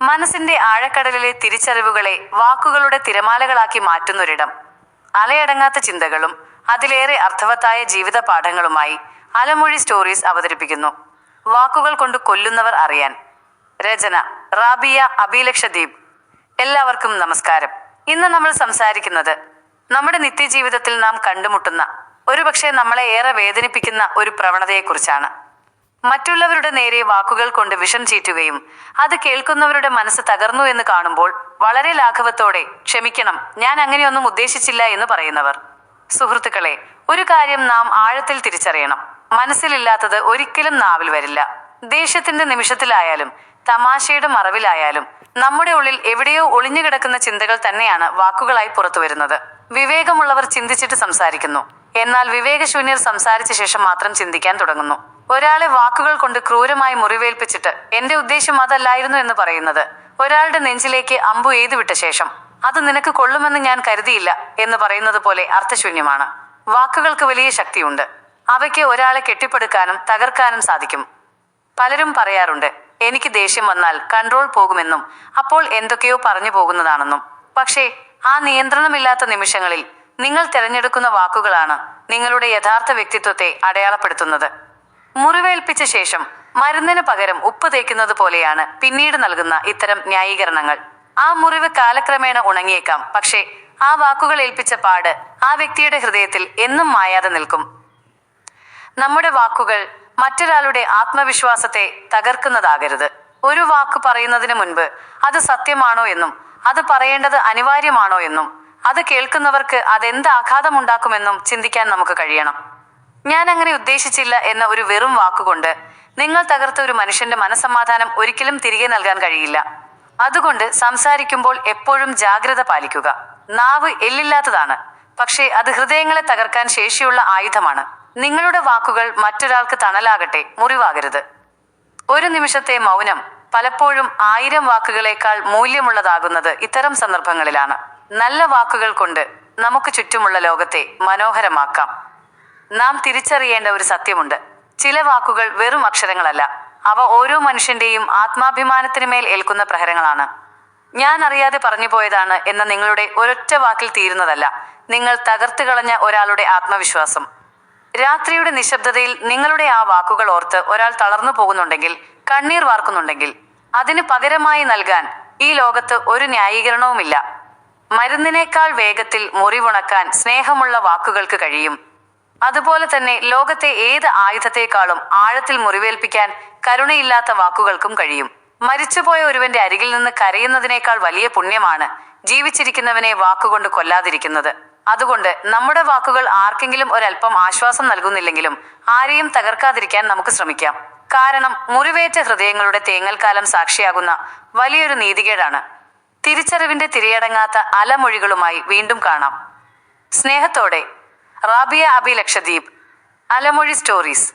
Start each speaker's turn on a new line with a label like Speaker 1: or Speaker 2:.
Speaker 1: മനസ്സിന്റെ ആഴക്കടലിലെ തിരിച്ചറിവുകളെ വാക്കുകളുടെ തിരമാലകളാക്കി മാറ്റുന്നൊരിടം. അലയടങ്ങാത്ത ചിന്തകളും അതിലേറെ അർത്ഥവത്തായ ജീവിത പാഠങ്ങളുമായി അലമൊഴി സ്റ്റോറീസ് അവതരിപ്പിക്കുന്നു. വാക്കുകൾ കൊണ്ട് കൊല്ലുന്നവർ അറിയാൻ. രചന റാബിയ അഭിലക്ഷദ്വീപ്. എല്ലാവർക്കും നമസ്കാരം. ഇന്ന് നമ്മൾ സംസാരിക്കുന്നത് നമ്മുടെ നിത്യജീവിതത്തിൽ നാം കണ്ടുമുട്ടുന്ന ഒരുപക്ഷെ നമ്മളെ ഏറെ വേദനിപ്പിക്കുന്ന ഒരു പ്രവണതയെക്കുറിച്ചാണ്. മറ്റുള്ളവരുടെ നേരെ വാക്കുകൾ കൊണ്ട് വിഷം ചീറ്റുകയും അത് കേൾക്കുന്നവരുടെ മനസ്സ് തകർന്നു എന്ന് കാണുമ്പോൾ വളരെ ലാഘവത്തോടെ ക്ഷമിക്കണം ഞാൻ അങ്ങനെയൊന്നും ഉദ്ദേശിച്ചില്ല എന്ന് പറയുന്നവർ. സുഹൃത്തുക്കളെ ഒരു കാര്യം നാം ആഴത്തിൽ തിരിച്ചറിയണം. മനസ്സിലില്ലാത്തത് ഒരിക്കലും നാവിൽ വരില്ല. ദേഷ്യത്തിന്റെ നിമിഷത്തിലായാലും തമാശയുടെ മറവിലായാലും നമ്മുടെ ഉള്ളിൽ എവിടെയോ ഒളിഞ്ഞു കിടക്കുന്ന ചിന്തകൾ തന്നെയാണ് വാക്കുകളായി പുറത്തു വരുന്നത് വിവേകമുള്ളവർ ചിന്തിച്ചിട്ട് സംസാരിക്കുന്നു. എന്നാൽ വിവേകശൂന്യർ സംസാരിച്ച ശേഷം മാത്രം ചിന്തിക്കാൻ തുടങ്ങുന്നു. ഒരാളെ വാക്കുകൾ കൊണ്ട് ക്രൂരമായി മുറിവേൽപ്പിച്ചിട്ട് എന്റെ ഉദ്ദേശം അതല്ലായിരുന്നു എന്ന് പറയുന്നത്. ഒരാളുടെ നെഞ്ചിലേക്ക് അമ്പു എയ്തുവിട്ട ശേഷം അത് നിനക്ക് കൊള്ളുമെന്ന് ഞാൻ കരുതിയില്ല എന്ന് പറയുന്നത് പോലെ അർത്ഥശൂന്യമാണ്. വാക്കുകൾക്ക് വലിയ ശക്തിയുണ്ട്. അവയ്ക്ക് ഒരാളെ കെട്ടിപ്പടുക്കാനും തകർക്കാനും സാധിക്കും. പലരും പറയാറുണ്ട് എനിക്ക് ദേഷ്യം വന്നാൽ കൺട്രോൾ പോകുമെന്നും അപ്പോൾ എന്തൊക്കെയോ പറഞ്ഞു പോകുന്നതാണെന്നും. പക്ഷേ ആ നിയന്ത്രണമില്ലാത്ത നിമിഷങ്ങളിൽ നിങ്ങൾ തിരഞ്ഞെടുക്കുന്ന വാക്കുകളാണ് നിങ്ങളുടെ യഥാർത്ഥ വ്യക്തിത്വത്തെ അടയാളപ്പെടുത്തുന്നത്. മുറിവേൽപ്പിച്ച ശേഷം മരുന്നിന് പകരം ഉപ്പ് തേക്കുന്നത് പോലെയാണ് പിന്നീട് നൽകുന്ന ഇത്തരം ന്യായീകരണങ്ങൾ. ആ മുറിവ് കാലക്രമേണ ഉണങ്ങിയേക്കാം പക്ഷേ ആ വാക്കുകൾ ഏൽപ്പിച്ച പാട് ആ വ്യക്തിയുടെ ഹൃദയത്തിൽ എന്നും മായാതെ നിൽക്കും. നമ്മുടെ വാക്കുകൾ മറ്റൊരാളുടെ ആത്മവിശ്വാസത്തെ തകർക്കുന്നതാകരുത്. ഒരു വാക്ക് പറയുന്നതിന് മുൻപ് അത് സത്യമാണോ എന്നും അത് പറയേണ്ടത് അനിവാര്യമാണോ എന്നും അത് കേൾക്കുന്നവർക്ക് അതെന്ത് ആഘാതമുണ്ടാക്കുമെന്നും ചിന്തിക്കാൻ നമുക്ക് കഴിയണം. ഞാൻ അങ്ങനെ ഉദ്ദേശിച്ചില്ല എന്ന ഒരു വെറും വാക്കുകൊണ്ട് നിങ്ങൾ തകർത്ത ഒരു മനുഷ്യന്റെ മനസമാധാനം ഒരിക്കലും തിരികെ നൽകാൻ കഴിയില്ല. അതുകൊണ്ട് സംസാരിക്കുമ്പോൾ എപ്പോഴും ജാഗ്രത പാലിക്കുക. നാവ് എല്ലില്ലാത്തതാണ്. പക്ഷേ അത് ഹൃദയങ്ങളെ തകർക്കാൻ ശേഷിയുള്ള ആയുധമാണ്. നിങ്ങളുടെ വാക്കുകൾ മറ്റൊരാൾക്ക് തണലാകട്ടെ മുറിവാകരുത്. ഒരു നിമിഷത്തെ മൗനം പലപ്പോഴും ആയിരം വാക്കുകളേക്കാൾ മൂല്യമുള്ളതാകുന്നത് ഇത്തരം സന്ദർഭങ്ങളിലാണ്. നല്ല വാക്കുകൾ കൊണ്ട് നമുക്ക് ചുറ്റുമുള്ള ലോകത്തെ മനോഹരമാക്കാം. നാം തിരിച്ചറിയേണ്ട ഒരു സത്യമുണ്ട്. ചില വാക്കുകൾ വെറും അക്ഷരങ്ങളല്ല. അവ ഓരോ മനുഷ്യന്റെയും ആത്മാഭിമാനത്തിന് മേൽ ഏൽക്കുന്ന പ്രഹരങ്ങളാണ്. ഞാൻ അറിയാതെ പറഞ്ഞു പോയതാണ് എന്ന നിങ്ങളുടെ ഒരൊറ്റ വാക്കിൽ തീരുന്നതല്ല. നിങ്ങൾ തകർത്ത് കളഞ്ഞ ഒരാളുടെ ആത്മവിശ്വാസം. രാത്രിയുടെ നിശബ്ദതയിൽ നിങ്ങളുടെ ആ വാക്കുകൾ ഓർത്ത് ഒരാൾ തളർന്നു പോകുന്നുണ്ടെങ്കിൽ കണ്ണീർ വാർക്കുന്നുണ്ടെങ്കിൽ അതിന് പകരമായി നൽകാൻ ഈ ലോകത്ത് ഒരു ന്യായീകരണവുമില്ല. മരുന്നിനേക്കാൾ വേഗത്തിൽ മുറിവുണക്കാൻ സ്നേഹമുള്ള വാക്കുകൾക്ക് കഴിയും. അതുപോലെ തന്നെ ലോകത്തെ ഏത് ആയുധത്തെക്കാളും ആഴത്തിൽ മുറിവേൽപ്പിക്കാൻ കരുണയില്ലാത്ത വാക്കുകൾക്കും കഴിയും. മരിച്ചുപോയ ഒരുവന്റെ അരികിൽ നിന്ന് കരയുന്നതിനേക്കാൾ വലിയ പുണ്യമാണ് ജീവിച്ചിരിക്കുന്നവനെ വാക്കുകൊണ്ട് കൊല്ലാതിരിക്കുന്നത്. അതുകൊണ്ട് നമ്മുടെ വാക്കുകൾ ആർക്കെങ്കിലും ഒരല്പം ആശ്വാസം നൽകുന്നില്ലെങ്കിലും ആരെയും തകർക്കാതിരിക്കാൻ നമുക്ക് ശ്രമിക്കാം. കാരണം മുറിവേറ്റ ഹൃദയങ്ങളുടെ തേങ്ങൽക്കാലം സാക്ഷിയാകുന്ന വലിയൊരു നീതികേടാണ് തിരിച്ചറിവിന്റെ തിരയടങ്ങാത്ത അലമൊഴികളുമായി വീണ്ടും കാണാം. സ്നേഹത്തോടെ റാബിയ അബി ലക്ഷദ്വീപ് അലമൊഴി സ്റ്റോറീസ്.